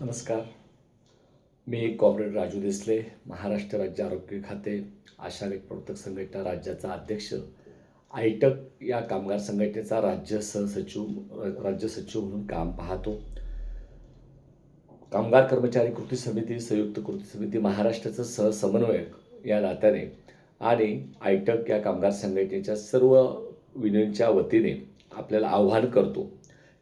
नमस्कार. मी कॉम्रेड राजू देसले महाराष्ट्र राज्य आरोग्य खाते आशा लेख प्रवर्तक संघटना राज्याचा अध्यक्ष. आयटक या कामगार संघटनेचा राज्य सहसचिव राज्य सचिव म्हणून काम पाहतो. कामगार कर्मचारी कृती समिती संयुक्त कृती समिती महाराष्ट्राचं सहसमन्वयक या नात्याने आणि आयटक या कामगार संघटनेच्या सर्व विनंतीच्या वतीने आपल्याला आव्हान करतो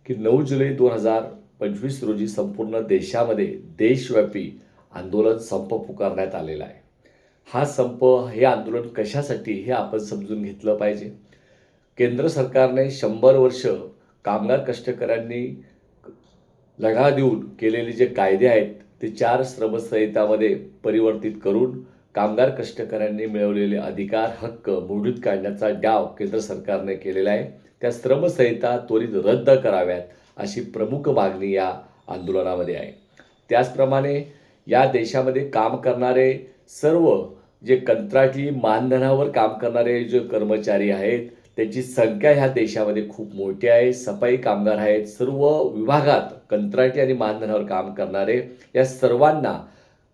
की नऊ जुलै दोन हजार पंचवीस रोजी संपूर्ण देशामध्ये देशव्यापी आंदोलन संप पुकारण्यात आलेला आहे. हा संप हे आंदोलन कशासाठी हे आपण समजून घेतलं पाहिजे? केंद्र सरकारने शंभर वर्ष कामगार कष्टकऱ्यांनी लढा देऊन केलेले जे कायदे आहेत ते चार श्रमसंहितामध्ये परिवर्तित करून कामगार कष्टकऱ्यांनी मिळवलेले अधिकार हक्क मोडीत काढण्याचा डाव केंद्र सरकारने केलेला आहे. त्या श्रमसंहिता त्वरित रद्द कराव्यात. अशी प्रमुख मागणी या आंदोलनामध्ये आहे. त्याचप्रमाणे या देशामध्ये काम करणारे सर्व जे कंत्राटी मानधनावर काम करणारे जे कर्मचारी आहेत त्याची संख्या ह्या देशामध्ये खूप मोठी आहे. सफाई कामगार आहेत. सर्व विभागात कंत्राटी आणि मानधनावर काम करणारे या सर्वांना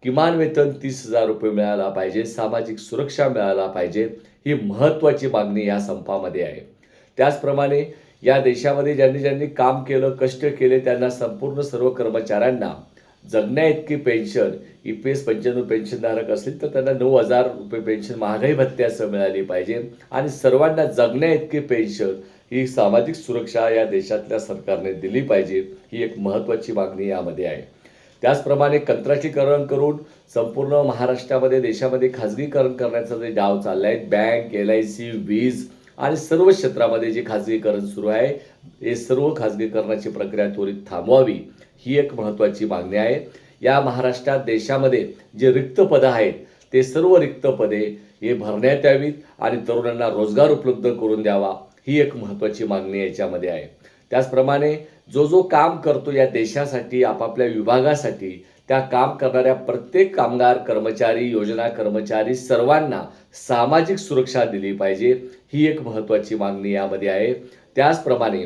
किमान वेतन तीस हजार रुपये मिळाला पाहिजे. सामाजिक सुरक्षा मिळाला पाहिजे. ही महत्त्वाची मागणी या संपामध्ये आहे. त्याचप्रमाणे या देशामध्ये ज्यांनी ज्यांनी काम केलं कष्ट केले त्यांना संपूर्ण सर्व कर्मचाऱ्यांना जगण्या इतकी पेन्शन ई पी एस पंच्याण्णव पेन्शनधारक असतील तर त्यांना नऊ हजार रुपये पेन्शन महागाई भत्त्यासह मिळाली पाहिजे. आणि सर्वांना जगण्या इतकी पेन्शन ही सामाजिक सुरक्षा या देशातल्या सरकारने दिली पाहिजे ही एक महत्त्वाची मागणी यामध्ये आहे. त्याचप्रमाणे कंत्राटीकरण करून संपूर्ण महाराष्ट्रामध्ये देशामध्ये खाजगीकरण करण्याचा जे डाव चालला आहे बँक एल आय सी वीज आणि सर्व क्षेत्रामध्ये जे खाजगीकरण सुरू आहे हे सर्व खाजगीकरणाची प्रक्रिया त्वरित थांबवावी ही एक महत्त्वाची मागणी आहे. या महाराष्ट्रात देशामध्ये जे रिक्त पदं आहेत ते सर्व रिक्त पदे हे भरण्यात यावीत आणि तरुणांना रोजगार उपलब्ध करून द्यावा ही एक महत्त्वाची मागणी याच्यामध्ये आहे. त्याचप्रमाणे जो जो काम करतो या देशासाठी आपापल्या विभागासाठी त्या काम करणाऱ्या प्रत्येक कामगार कर्मचारी योजना कर्मचारी सर्वांना सामाजिक सुरक्षा दिली पाहिजे ही एक महत्त्वाची मागणी यामध्ये आहे. त्याचप्रमाणे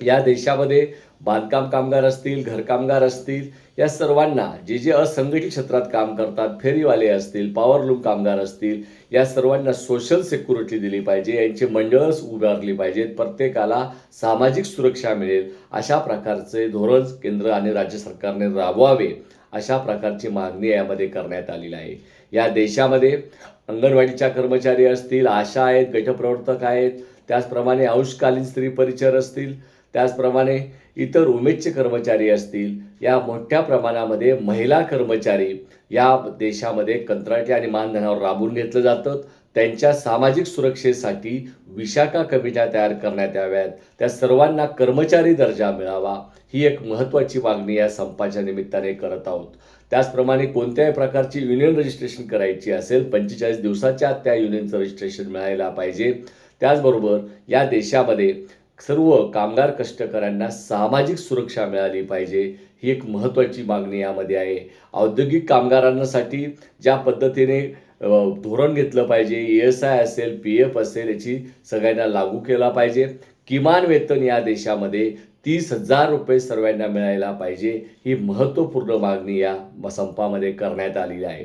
या देशामध्ये बांधकाम कामगार असतील घरकामगार असतील या सर्वांना जे जे असंघटित क्षेत्रात काम करतात फेरीवाले असतील पॉवरलूम कामगार असतील या सर्वांना सोशल सिक्युरिटी दिली पाहिजे यांची मंडळच उभारली पाहिजेत प्रत्येकाला सामाजिक सुरक्षा मिळेल अशा प्रकारचे धोरण केंद्र आणि राज्य सरकारने राबवावे. अशा प्रकारची मागणी यामध्ये करण्यात आलेली आहे. या देशामध्ये अंगणवाडीच्या कर्मचारी असतील आशा आहेत गटप्रवर्तक आहेत त्याचप्रमाणे अंशकालीन स्त्री परिचर असतील त्याचप्रमाणे इतर उमेदचे कर्मचारी असतील या मोठ्या प्रमाणामध्ये महिला कर्मचारी या देशामध्ये कंत्राटी आणि मानधनावर राबून घेतलं जातं. त्यांच्या सामाजिक सुरक्षेसाठी विशाखा कमिट्या तयार करण्यात याव्यात. त्या सर्वांना कर्मचारी दर्जा मिळावा ही एक महत्त्वाची मागणी या संपाच्या निमित्ताने करत आहोत. त्याचप्रमाणे कोणत्याही प्रकारची युनियन रजिस्ट्रेशन करायची असेल पंचेचाळीस दिवसाच्या आत त्या युनियनचं रजिस्ट्रेशन मिळायला पाहिजे. त्याचबरोबर या देशामध्ये सर्व कामगार कष्टकऱ्यांना सामाजिक सुरक्षा मिळाली पाहिजे ही एक महत्त्वाची मागणी यामध्ये आहे. औद्योगिक कामगारांसाठी ज्या पद्धतीने धोरण घेतलं पाहिजे ई एस आय असेल पी एफ असेल याची सगळ्यांना लागू केला पाहिजे. किमान वेतन या देशामध्ये तीस हजार रुपये सर्वांना मिळायला पाहिजे ही महत्त्वपूर्ण मागणी या संपामध्ये करण्यात आलेली आहे.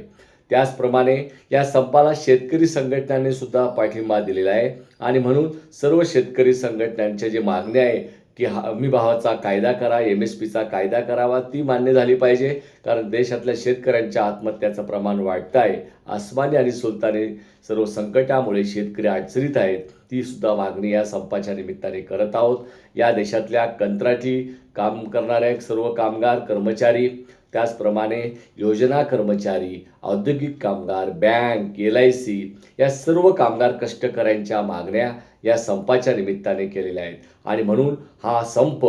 त्याचप्रमाणे या संपाला शेतकरी संघटनांनी सुद्धा पाठिंबा दिलेला आहे. आणि म्हणून सर्व शेतकरी संघटनांच्या जे मागण्या आहे की हा हमी भावाचा कायदा करा एम एस पीचा कायदा करावा ती मान्य झाली पाहिजे. कारण देशातल्या शेतकऱ्यांच्या आत्महत्याचं प्रमाण वाढतं आहे आसमानी आणि सुलतानी सर्व संकटामुळे शेतकरी अडचणीत आहेत. तीसुद्धा मागणी या संपाच्या निमित्ताने करत आहोत. या देशातल्या कंत्राटी काम करणाऱ्या सर्व कामगार कर्मचारी त्याचप्रमाणे योजना कर्मचारी औद्योगिक कामगार बँक एल आय सी या सर्व कामगार कष्टकऱ्यांच्या मागण्या या संपाच्या निमित्ताने केलेल्या आहेत. आणि म्हणून हा संप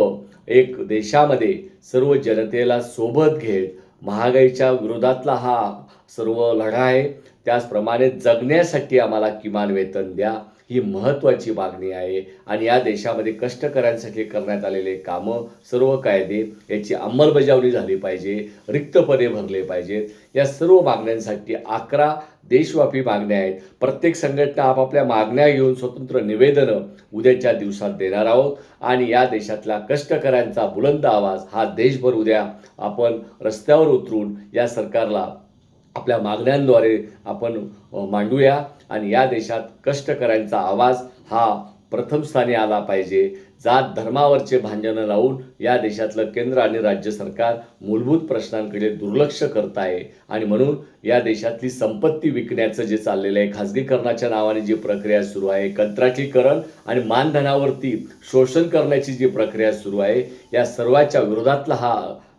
एक देशामध्ये सर्व जनतेला सोबत घेत महागाईच्या विरोधातला हा सर्व लढा आहे. त्याचप्रमाणे जगण्यासाठी आम्हाला किमान वेतन द्या. ही महत्त्वाची मागणी आहे. आणि या देशामध्ये कष्टकऱ्यांसाठी करण्यात आलेले कामं सर्व कायदे याची अंमलबजावणी झाली पाहिजे रिक्त पदे भरले पाहिजेत. या सर्व मागण्यांसाठी अकरा देशव्यापी मागण्या आहेत. प्रत्येक संघटना आपापल्या मागण्या घेऊन स्वतंत्र निवेदनं उद्याच्या दिवसात देणार आहोत. आणि या देशातला कष्टकऱ्यांचा बुलंद आवाज हा देशभर उद्या आपण रस्त्यावर उतरून या सरकारला आपल्या मागण्यांद्वारे आपण मांडूया आणि या देशात कष्टकऱ्यांचा आवाज हा प्रथम स्थानी आला पाहिजे. जात धर्मावरचे भांडणं लावून या देशातलं केंद्र आणि राज्य सरकार मूलभूत प्रश्नांकडे दुर्लक्ष करत आहे आणि म्हणून या देशातली संपत्ती विकण्याचं जे चाललेलं आहे खाजगीकरणाच्या नावाने जी प्रक्रिया सुरू आहे कंत्राटीकरण आणि मानधनावरती शोषण करण्याची जी प्रक्रिया सुरू आहे या सर्वाच्या विरोधातला हा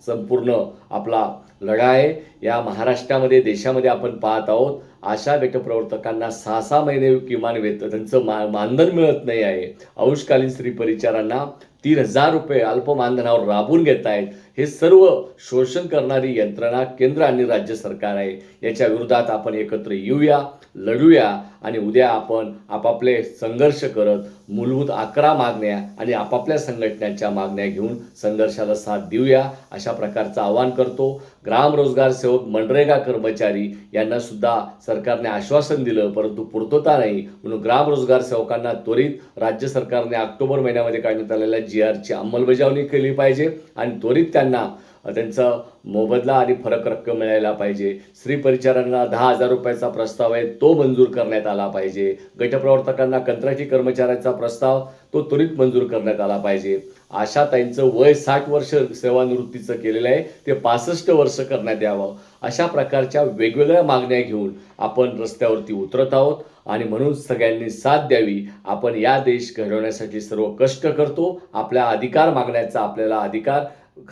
संपूर्ण आपला लढा आहे या महाराष्ट्रामध्ये देशामध्ये आपण पाहत आहोत. अशा गटप्रवर्तकांना सहा सहा महिने किमान वेतन त्यांचं मा मानधन मिळत नाही आहे. अंशकालीन स्त्री परिचारांना तीन हजार रुपये अल्पमानधनावर राबून घेत आहेत. हे सर्व शोषण करणारी यंत्रणा केंद्र आणि राज्य सरकार आहे. याच्या विरोधात आपण एकत्र येऊया लढूया आणि उद्या आपण आपापले संघर्ष करत मूलभूत अकरा मागण्या आणि आपापल्या संघटनांच्या मागण्या घेऊन संघर्षाला साथ देऊया अशा प्रकारचं आवाहन करतो. ग्राम रोजगार सेवक मनरेगा कर्मचारी यांना सुद्धा सरकारने आश्वासन दिलं परंतु पूर्तता नाही. म्हणून ग्राम रोजगार सेवकांना त्वरित राज्य सरकारने ऑक्टोबर महिन्यामध्ये काढण्यात आलेल्या जी आरची अंमलबजावणी केली पाहिजे आणि त्वरित त्यांना त्यांचा मोबदला आणि फरक रक्कम मिळायला पाहिजे. स्त्री परिचारांना दहा हजार रुपयाचा प्रस्ताव आहे तो मंजूर करण्यात आला पाहिजे. गटप्रवर्तकांना कंत्राटी कर्मचाऱ्यांचा प्रस्ताव तो त्वरित मंजूर करण्यात आला पाहिजे. आशाताईंचं वय साठ वर्ष सेवानिवृत्तीचं केलेलं आहे ते पासष्ट वर्ष करण्यात यावं. अशा प्रकारच्या वेगवेगळ्या मागण्या घेऊन आपण रस्त्यावरती उतरत आहोत. आणि म्हणून सगळ्यांनी साथ द्यावी. आपण या देश घडवण्यासाठी सर्व कष्ट करतो. आपल्या अधिकार मागण्याचा आपल्याला अधिकार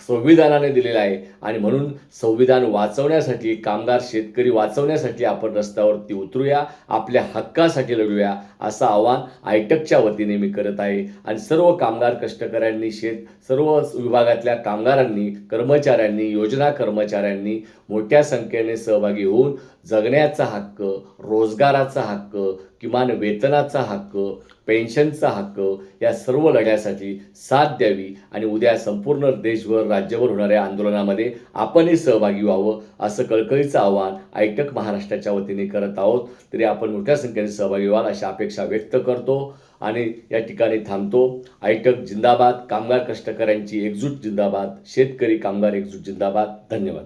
संविधानाने दिलेला आहे. आणि म्हणून संविधान वाचवण्यासाठी कामगार शेतकरी वाचवण्यासाठी आपण रस्त्यावरती उतरूया आपल्या हक्कासाठी लढूया असं आव्हान आयटकच्या वतीने मी करत आहे. आणि सर्व कामगार कष्टकऱ्यांनी शेत सर्व विभागातल्या कामगारांनी कर्मचाऱ्यांनी योजना कर्मचाऱ्यांनी मोठ्या संख्येने सहभागी होऊन जगण्याचा हक्क रोजगाराचा हक्क किमान वेतनाचा हक्क पेन्शनचा हक्क या सर्व लढ्यासाठी साथ द्यावी आणि उद्या संपूर्ण देशभर राज्यभर होणाऱ्या आंदोलनामध्ये आपणही सहभागी व्हावं असं कळकळीचं आव्हान ऐटक महाराष्ट्राच्या वतीने करत आहोत. तरी आपण मोठ्या संख्येने सहभागी व्हाल अशी अपेक्षा व्यक्त करतो आणि या ठिकाणी थांबतो. आयटक जिंदाबाद कामगार कष्टकऱ्यांची एकजूट जिंदाबाद शेतकरी कामगार एकजूट जिंदाबाद. धन्यवाद.